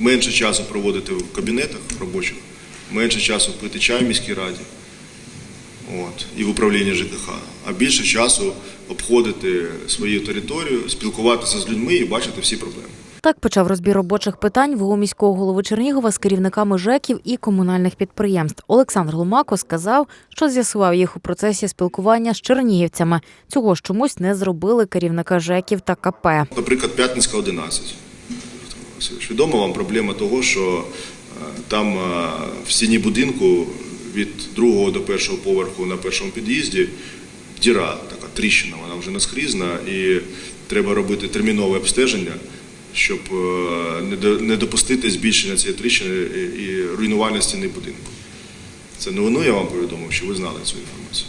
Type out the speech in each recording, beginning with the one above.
Менше часу проводити в кабінетах робочих, менше часу пити чай в міській раді от, і в управлінні ЖКХ, а більше часу обходити свою територію, спілкуватися з людьми і бачити всі проблеми. Так почав розбір робочих питань ВО міського голови Чернігова з керівниками ЖЕКів і комунальних підприємств. Олександр Ломако сказав, що з'ясував їх у процесі спілкування з чернігівцями. Цього ж чомусь не зробили керівника ЖЕКів та КП. Наприклад, П'ятницька 11. Відома вам проблема того, що е, там е, в стіні будинку від другого до першого поверху на першому під'їзді діра, така тріщина, вона вже наскрізна, і треба робити термінове обстеження, щоб е, не допустити збільшення цієї тріщини і руйнування стіни будинку. Це новину я вам повідомив, що ви знали цю інформацію.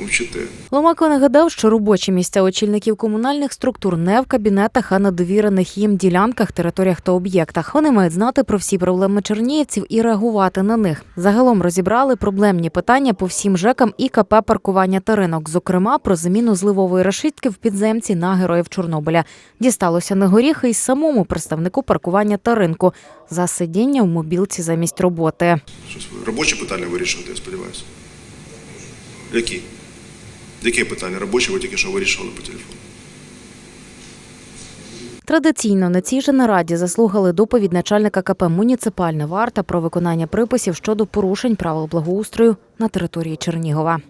Мовчите. Ломако нагадав, що робочі місця очільників комунальних структур не в кабінетах, а на довірених їм ділянках, територіях та об'єктах. Вони мають знати про всі проблеми чернігівців і реагувати на них. Загалом розібрали проблемні питання по всім ЖЕКам і КП паркування та ринок, зокрема про заміну зливової решітки в підземці на героїв Чорнобиля. Дісталося на горіхи й самому представнику паркування та ринку за сидіння в мобілці замість роботи. Щось робочі питання вирішувати, я сподіваюся. Які? Які питання робочого тільки що вирішували по телефону? Традиційно на цій же нараді заслухали доповідь начальника КП «Муніципальна варта про виконання приписів щодо порушень правил благоустрою на території Чернігова.